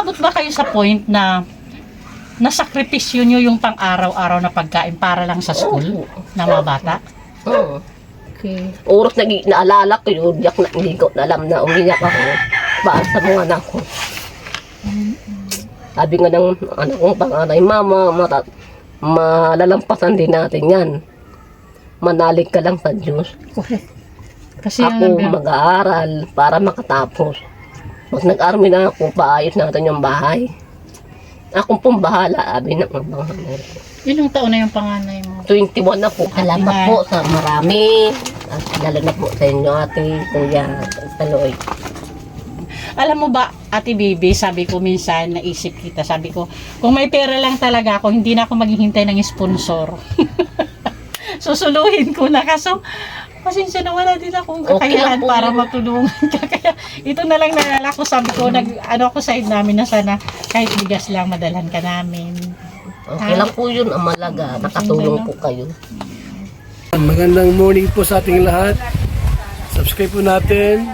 umabot ba kayo sa point na nasakripisyo nyo yung pang-araw-araw na pagkain para lang sa school Oo. na mga bata? Oo. Okay. Oras na naalala ko yun, yak na hindi ko na alam na umiyak ako para sa mga anak ko. Sabi nga ng anak kong panganay, Mama, mata, malalampasan din natin yan. Manalig ka lang sa Diyos. Kasi Ako mag-aaral para makatapos. Pag nag-army na ako, paayos natin yung bahay. Akong pong bahala, abi ng mga panganay ilang taon na yung panganay mo? 21 na po. Salamat Ate po sa marami. At lalo na po sa inyo, ate, kuya, taloy. Alam mo ba, Ate Bibi, sabi ko minsan, naisip kita, sabi ko, kung may pera lang talaga ako, hindi na ako maghihintay ng sponsor. Susuluhin ko na. Kaso, pasensya na wala din akong Okay kakayahan po para matulungan ka. Kaya ito na lang nalala ko, sabi ko, nag, ano ako side namin na sana kahit bigas lang madalhan ka namin. Okay lang po yun, ang malaga. Nakatulong po kayo. Magandang morning po sa ating lahat. Subscribe po natin.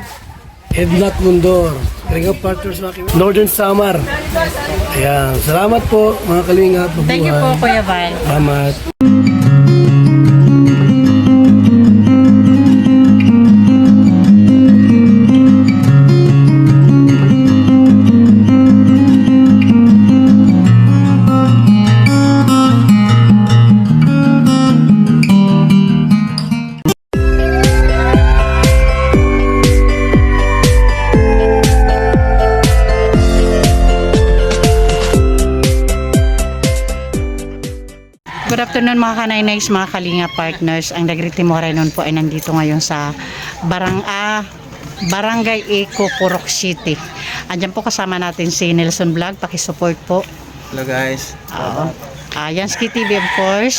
Ednat Mundor. Kalinga Partners sa aking Northern Samar. Ayan. Salamat po mga kalingap. Thank you po, Kuya Val. Salamat. Mga kanaynays, mga kalinga partners. Ang Dagriti Morenon po ay nandito ngayon sa Barang A, Barangay Eco, Purok City. Andyan po kasama natin si Nelson Vlog. Pakisupport po. Hello guys. Oo. Ah, Yansky TV of course.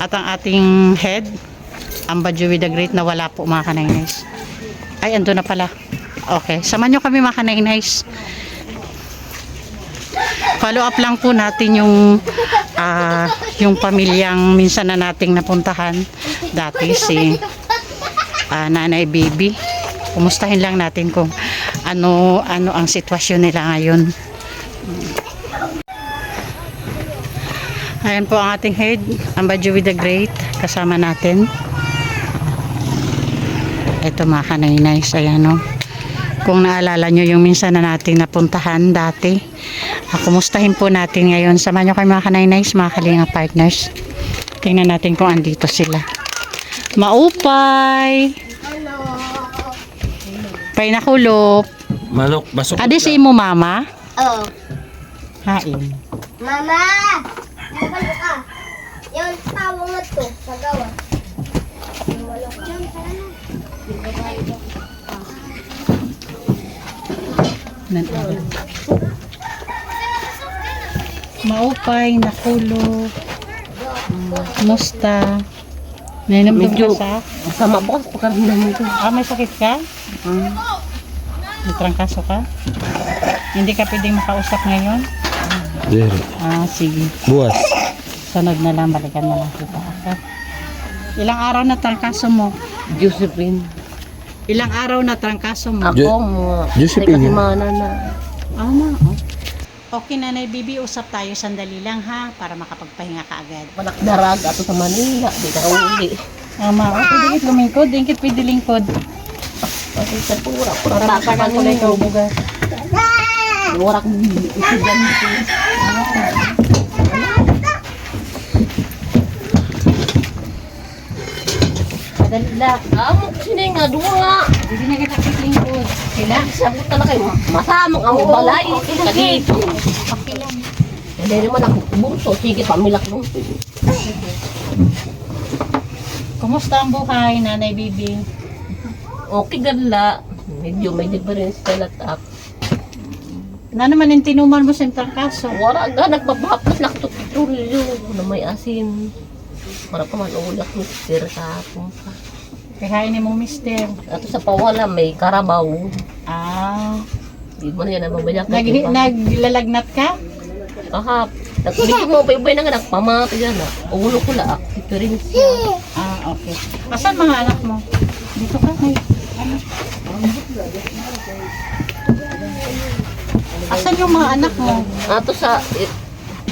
At ang ating head, Badyo with the Great na wala po mga kanaynays. Ay, ando na pala. Okay. Samahan nyo kami mga kanaynays. Follow up lang po natin yung ah, yung pamilyang minsan na nating napuntahan dati si ah, Nanay Baby. Kumustahin lang natin kung ano ano ang sitwasyon nila ngayon. Ayan po ang ating head, ang with the Great, kasama natin. Ito mga kanaynays, ayan o. Kung naalala nyo yung minsan na nating napuntahan dati, ah, kumustahin po natin ngayon. Samahan nyo kayo mga kanaynays, mga kalinga partners. Tingnan natin kung andito sila. Maupay! Pay nakulop. Malok, basok. Adi si mo mama? Oh, Hain. mama! Nagalo ka. Yung tawang na to, sa Nan Maupay, nakulo. Musta? Nainom Medyo- ka sa? Masama po kasi pagkaramdam ko. Ah, may sakit ka? Hmm. May trangkaso ka? Hindi ka pwedeng makausap ngayon? Dere. Ah, sige. Buwas. Sunod na lang, balikan na lang kita. Ilang araw na trangkaso mo? Josephine. Ilang araw na trangkaso mo? Ako Jo- mo. Josephine. Kasi mana na. Ah, ma. Oh. Okay, Nanay Bibi, usap tayo sandali lang ha, para makapagpahinga ka agad. Panakdarag ato sa Manila. Di ka uli. Tama, okay, dingit lumingkod, dingit pwede lingkod. Kasi sa pura. Pura Para ko na ikaw bugas. Warak mo. Isigan ko. Madali lang. Amo ko sini nga duwa. Hindi na kita lingkod. Sila? Sabot talaga kayo. Masamang ang balay. Kadito. Hindi naman ako bunso. Sige, pamilak mo. Kumusta ang buhay, Nanay Bibi? Okay, gala. Medyo may difference ka na tap. Na naman yung tinuman mo sa trangkaso. Wala ga, nagpapapas lang ito petrolyo na may asin. Para pa man ulak sir sa akong pa. Kahain mo, mister. Ato sa pawala may karabaw. Ah. Di mo na yan ang mabayak Nag, naglalagnat ka? Kahap. Nagbigay mo pa ibay na nga nagpamati yan na. Ulo ko la. Difference yan. Ah, okay. Asan mga anak mo? Dito ka, may ano? Asan yung mga anak mo? Ato sa,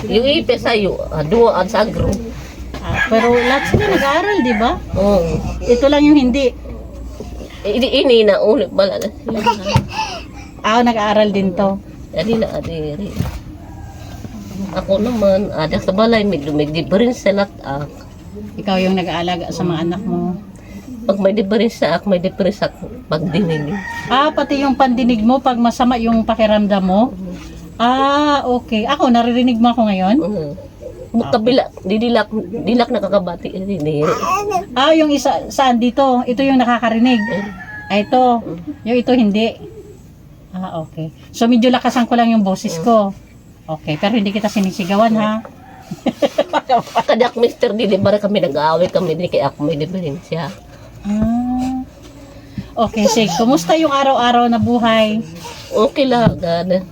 yung ipe sa'yo, ah, duwa at sa agro. Ah, pero lahat sila nag-aaral, di ba? Oo. Ito lang yung hindi. Ini, ini na ulit bala na. Ah, nag-aaral din to. Adi na adiri. Ako naman, ada sa balay, may lumigdi pa rin sa latak. Ikaw yung nag-aalaga sa mga anak mo. Pag may difference sa ako, may difference sa pagdinig. Ah, pati yung pandinig mo pag masama yung pakiramdam mo. Ah, okay. Ako, naririnig mo ako ngayon? Uh, kabila, didilak, dilak nakakabati. Hindi. Ah, yung isa, saan dito? Ito yung nakakarinig. Ah, ito. Yung ito hindi. Ah, okay. So, medyo lakasan ko lang yung boses ko. Okay, pero hindi kita sinisigawan, ha? Kadak Mr. Dili, bara kami nag-aaway kami, di kaya ako may diferensya. Ah. Okay, sige. Kumusta yung araw-araw na buhay? Okay lang, gana.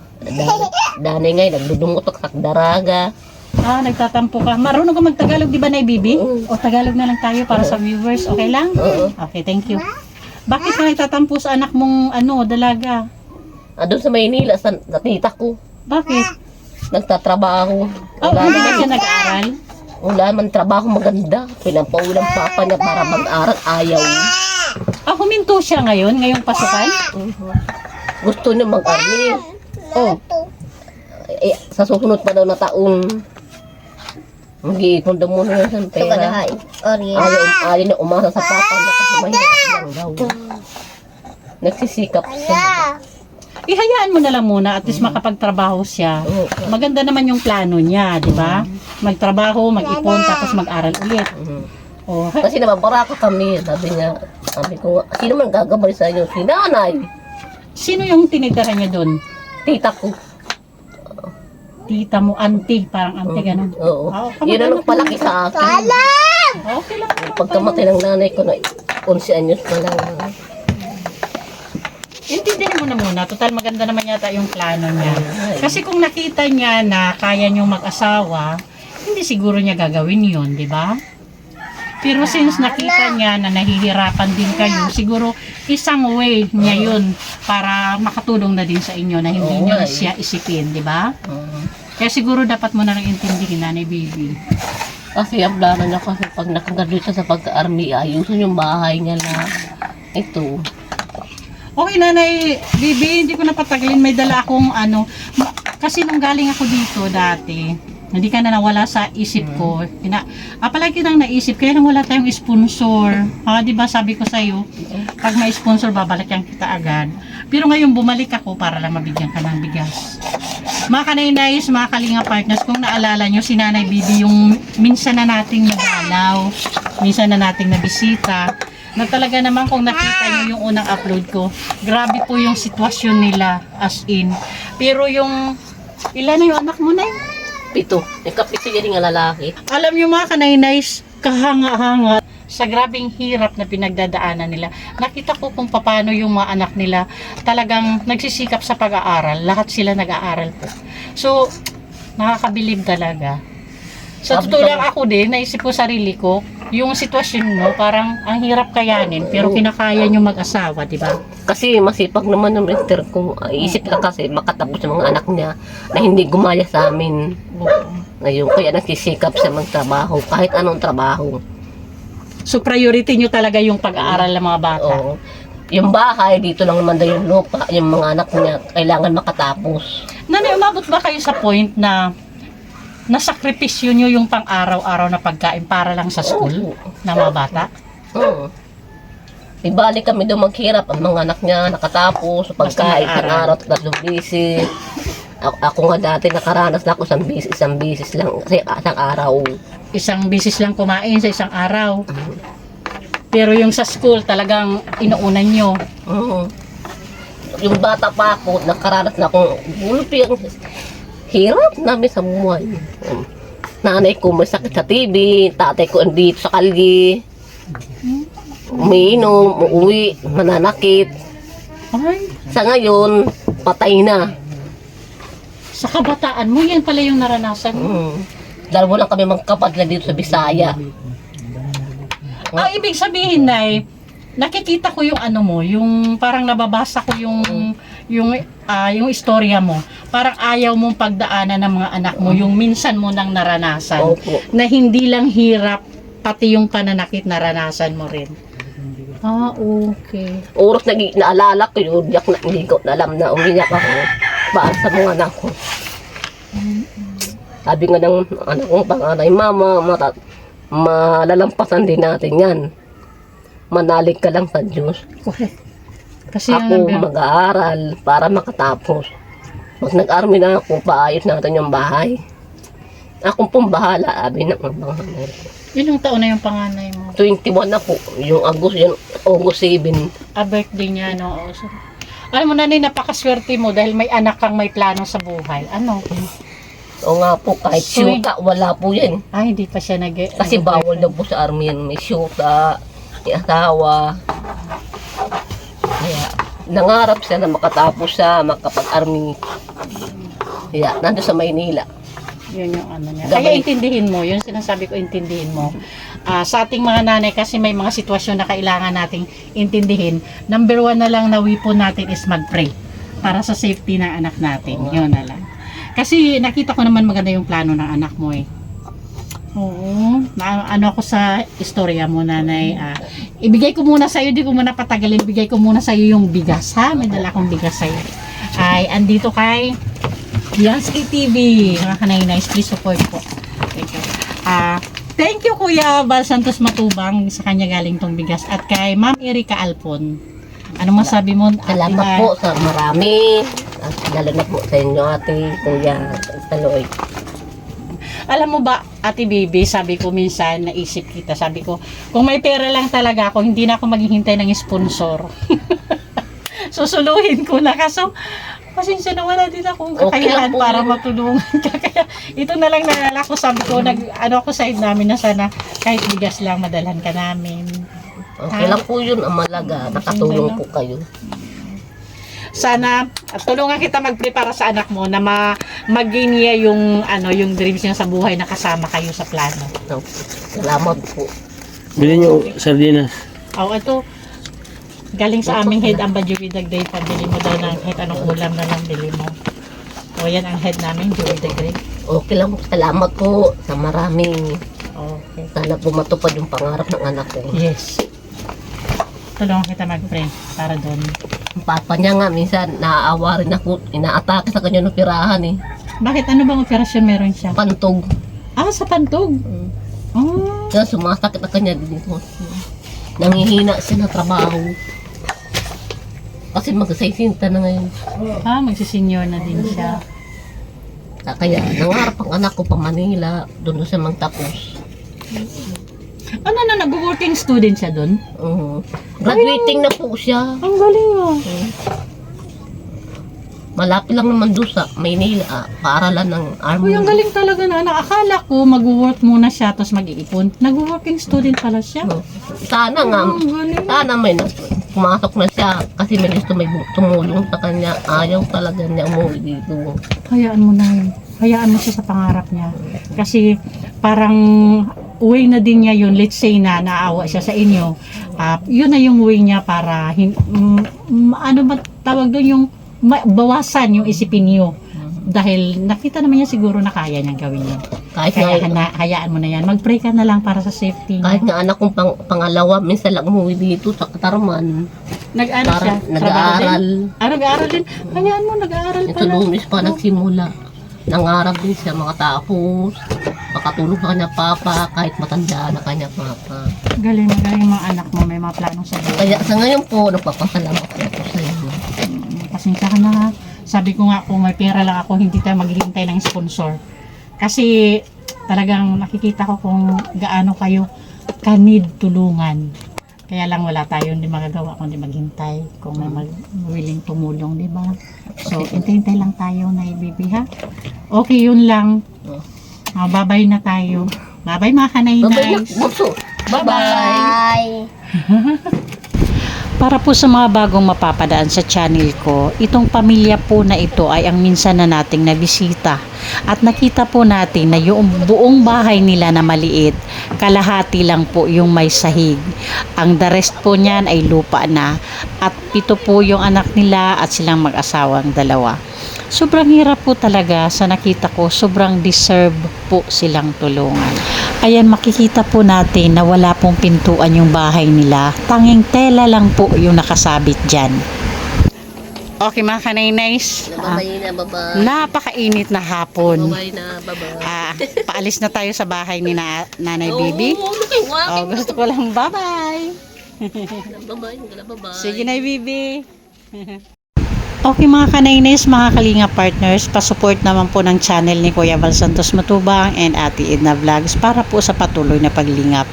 Danay ngay, nagdudungot sa daraga. Ah, nagtatampo ka. Marunong ka magtagalog, di ba, Nay Bibi? O Tagalog na lang tayo para sa viewers. Okay lang? Oo. Okay, thank you. Bakit ka nagtatampo sa anak mong ano, dalaga? Ah, doon sa Maynila, sa, sa tita ko, Bakit? nagtatrabaho. Oh, Wala hindi ba siya nag-aaral? wala man trabaho maganda. Pinampaulang papa niya para mag-aral, ayaw. Ah, huminto siya ngayon, ngayong pasukan? Gusto niya mag-army. Oh, Eh, sa susunod pa daw na taon, mag-iipon daw muna yan sa pera. Ori. Ayaw, ayaw na umasa sa papa niya kasi mahirap lang daw. Nagsisikap siya. ihayaan mo na lang muna at least makapagtrabaho siya. Maganda naman yung plano niya, di ba? Magtrabaho, mag-ipon, tapos mag-aral ulit. Mhm. Oh, Kasi nababaraka kami, sabi niya. Sabi ko, sino man gagabay sa inyo? Si nanay, sino yung tinitira niya doon? tita ko. Tita mo, auntie, parang auntie ganun. Oo. Ah, Yun ang nagpalaki sa akin. Okay lang. Pagkamatay ng nanay ko na 11 anyos pa lang. Intindihin mo na muna. Total maganda naman yata yung plano niya. Kasi kung nakita niya na kaya niyong mag-asawa, hindi siguro niya gagawin yun, di ba? Pero since nakita niya na nahihirapan din kayo, siguro isang way niya yun para makatulong na din sa inyo na hindi niyo eh. siya isipin, di ba? Kaya siguro dapat mo na lang intindihin, Nanay Baby. Kasi ang plano niya kasi pag nakagraduate siya sa pagka-army, ayusin yung bahay niya na ito. Okay, Nanay Bibi, hindi ko napatagalin. May dala akong ano. ma- Kasi nung galing ako dito dati, hindi ka na nawala sa isip ko. Ina, ah, palagi nang naisip, kaya nang wala tayong sponsor. Ah, di ba sabi ko sa'yo, pag may sponsor, babalik yan kita agad. Pero ngayon bumalik ako para lang mabigyan ka ng bigas. Mga kanaynayos, mga kalinga partners, kung naalala nyo, si Nanay Bibi yung minsan na nating nagalaw, minsan na nating nabisita, na talaga naman kung nakita nyo yung unang upload ko, grabe po yung sitwasyon nila as in. Pero yung, ilan na yung anak mo na yun? Pito. Yung kapito yan yung lalaki. Alam nyo mga kanainays, kahanga-hanga sa grabing hirap na pinagdadaanan nila. Nakita ko kung paano yung mga anak nila talagang nagsisikap sa pag-aaral. Lahat sila nag-aaral po. So, nakakabilib talaga. Sa totoo lang ako din, naisip ko sarili ko, yung sitwasyon mo, parang ang hirap kayanin, pero kinakaya nyo mag-asawa, di ba? Kasi masipag naman ng mister ko. Isip lang kasi makatapos yung mga anak niya na hindi gumaya sa amin. Ngayon, kaya nagsisikap siya magtrabaho, kahit anong trabaho. So, priority nyo talaga yung pag-aaral ng mga bata. Oo. Yung bahay, dito lang naman daw yung lupa. Yung mga anak niya, kailangan makatapos. Nanay, umabot ba kayo sa point na nasakripisyo nyo yung pang-araw-araw na pagkain para lang sa school ng mga bata? Oo. Ibalik kami doon maghirap. Ang mga anak niya nakatapos, pagkain, nag-aaral. isang araw, tatlong bisis. Ako, ako nga dati nakaranas na ako isang bisis, isang bisis lang, kasi isang araw. Isang bisis lang kumain sa isang araw. Pero yung sa school, talagang inuunan nyo. Oo. Yung bata pa ako, nakaranas na akong gulpi ang hirap namin sa buhay. Um, Nanay ko may sakit sa TV, tatay ko andito sa kalye. Umiinom, uuwi, mananakit. Sa ngayon, patay na. sa kabataan mo, yan pala yung naranasan mo. Mm. Dalawa lang kami magkapatid dito sa Bisaya. Ah, ibig sabihin, Nay, nakikita ko yung ano mo, yung parang nababasa ko yung yung ah, yung istorya mo. Parang ayaw mong pagdaanan ng mga anak mo yung minsan mo nang naranasan Opo. na hindi lang hirap pati yung pananakit naranasan mo rin. Ah, okay. Oras na naalala ko yun, yak na, hindi ko alam na umiyak ako para sa mga anak ko. Sabi nga ng anak kong panganay, Mama, mata, malalampasan din natin yan. Manalig ka lang sa Diyos. Kasi yung Ako mag-aaral para makatapos. Pag nag-army na ako, paayos natin yung bahay. Akong pong bahala, abi ng panganay ko. ilang taon na yung panganay mo? 21 na po, yung August, yung August 7. A birthday niya, no? Oh, so- Alam mo na napakaswerte mo dahil may anak kang may plano sa buhay. Ano? O nga po, kahit Uy. syuta, wala po yan. Ay, hindi pa siya nag... Kasi bawal daw po sa army yan. May syuta, asawa. Kaya, nangarap siya na makatapos siya, makapag-army. Kaya, nandun sa Maynila. Yun yung ano niya. Kaya intindihin mo, yun sinasabi ko, intindihin mo. Ah, sa ating mga nanay, kasi may mga sitwasyon na kailangan nating intindihin, number one na lang na weapon natin is mag-pray para sa safety ng anak natin. Yun na lang. Kasi nakita ko naman maganda yung plano ng anak mo eh. Oo. Na, ano ako sa istorya mo, nanay. Ah, ibigay ko muna sa'yo, di ko muna patagalin. Bigay ko muna sa'yo yung bigas, ha? May dala akong bigas sa'yo. Ay, andito kay Yansky TV. Mga kanay nice, please support po. Thank you. Ah, thank you Kuya Bal Santos Matubang sa kanya galing tong bigas at kay Ma'am Erika Alpon. Ano masabi mo? Ate Salamat Mar? po sa marami. At lalo na po sa inyo, ate, kuya, Taloy. Alam mo ba, Ate Bibi, sabi ko minsan, naisip kita, sabi ko, kung may pera lang talaga ako, hindi na ako maghihintay ng sponsor. Susuluhin ko na. Kaso, pasensya na wala din akong Okay kakayahan po para matulungan ka. Kaya, ito na lang nalala ko, sabi ko, nag, ano ako side namin na sana kahit bigas lang madalhan ka namin. Okay lang po yun, ang malaga. Nakatulong po kayo. Sana at tulungan kita mag-prepare sa anak mo na ma maging niya yung ano yung dreams niya sa buhay na kasama kayo sa plano. Salamat po. Bilhin nyo sardinas. Oh, ito galing sa aming head ang Juwidag Day pabili mo daw ng head anong ulam na lang bili mo. O yan ang head namin Juwidag Day. Okay lang po. Salamat po sa maraming. Okay. Sana po matupad yung pangarap ng anak ko. Yes. Tulungan kita mag-pray para doon. Papa niya nga, minsan naaawa rin ako. Inaatake sa kanya ng pirahan eh. Bakit ano bang operasyon meron siya? Pantog. Ah, sa pantog. Oh, Kaya sumasakit ang kanya dito. Nangihina siya na trabaho. Kasi magsasaysinta na ngayon. ah, magsisenyor na din siya. Kaya nangarap ang anak ko pa Manila. Doon na siya magtapos. Ano na, nag-working student siya doon? Uh, graduating na po siya. Ang galing oh. Malapit lang naman doon sa Maynila. ah, paaralan ng army. Uy, ang galing talaga na. anak. Akala ko mag-work muna siya tapos mag-iipon. Nag-working student pala siya. Sana nga, Ang galing. sana may na, pumasok na siya kasi may gusto may bu- tumulong sa kanya. Ayaw talaga niya umuwi dito. Hayaan mo na yun. Hayaan mo siya sa pangarap niya. Kasi parang way na din niya yun. Let's say na naawa siya sa inyo. Ah, yun na yung way niya para hin- mm, mm, ano ba tawag doon yung ma- bawasan yung isipin niyo. Dahil nakita naman niya siguro na kaya niyang gawin yun. Kahit Kaya nga, hana, hayaan mo na yan. Mag-pray ka na lang para sa safety kahit nga anak kong pang, pangalawa, minsan lang umuwi dito sa Katarman. Nag-ano siya? Nag-aaral. Ah, nag-aaral din. Hayaan mo, nag-aaral Ito pala. lumis pa nagsimula. Nangarap din siya makatapos. Makatulong sa kanya papa kahit matanda na kanya papa. Galing, magaling mga anak mo. May mga planong sa buhay. Kaya sa ngayon po, nagpapasalamat po ako sa inyo. Mm, Pasensya ka na ha. Sabi ko nga kung may pera lang ako, hindi tayo maghihintay ng sponsor. Kasi talagang nakikita ko kung gaano kayo kanid tulungan. Kaya lang wala tayo hindi magagawa kundi maghintay kung may mag willing tumulong, di ba? So, hintay-hintay lang tayo na ibibi ha. Okay, yun lang. Ah, bye-bye na tayo. Bye-bye mga kanay Babay. Bye-bye. Bye. Para po sa mga bagong mapapadaan sa channel ko, itong pamilya po na ito ay ang minsan na nating nabisita. At nakita po natin na yung buong bahay nila na maliit, kalahati lang po yung may sahig. Ang the rest po niyan ay lupa na. At pito po yung anak nila at silang mag-asawang dalawa. Sobrang hirap po talaga sa nakita ko, sobrang deserve po silang tulungan. Ayan, makikita po natin na wala pong pintuan yung bahay nila. Tanging tela lang po yung nakasabit dyan. Okay mga kanaynays, ah, Babay na, babay. napakainit na hapon. Babay na, babay. Ah, paalis na tayo sa bahay ni na, Nanay Bibi. Oh, gusto ko lang bye-bye. Babay. Sige na, Bibi. Okay mga kanaynes, mga kalinga partners, pasupport naman po ng channel ni Kuya Val Santos Matubang and Ate Edna Vlogs para po sa patuloy na paglingap.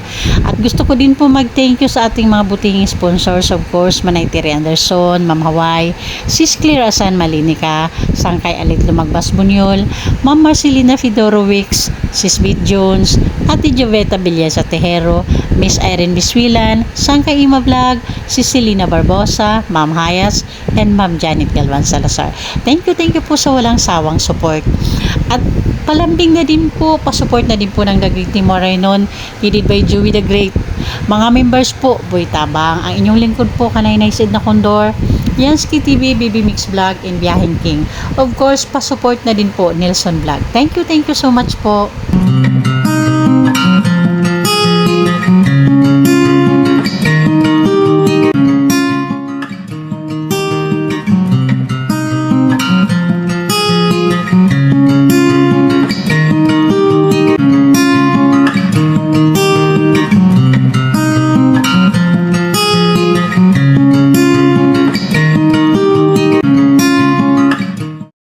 At gusto ko din po mag-thank you sa ating mga butinging sponsors, of course, Manay Terry Anderson, Ma'am Hawaii, Sis Clear Asan Malinica, Sangkay Alit Lumagbas Bunyol, Ma'am Marcelina Fedorowicz, Sis Beat Jones, Ate Joveta Villesa Tejero, Miss Irene Biswilan, Sangkay Ima Vlog, si Selena Barbosa, Ma'am Hayas, and Ma'am Janet Galvan Salazar. Thank you, thank you po sa walang sawang support. At palambing na din po, pasupport na din po ng The Great Team Moreno, headed by Joey the Great. Mga members po, Boy Tabang, ang inyong lingkod po, Kanay Naisid na Condor, Yansky TV, Baby Mix Vlog, and Biyahing King. Of course, pasupport na din po, Nelson Vlog. Thank you, thank you so much po.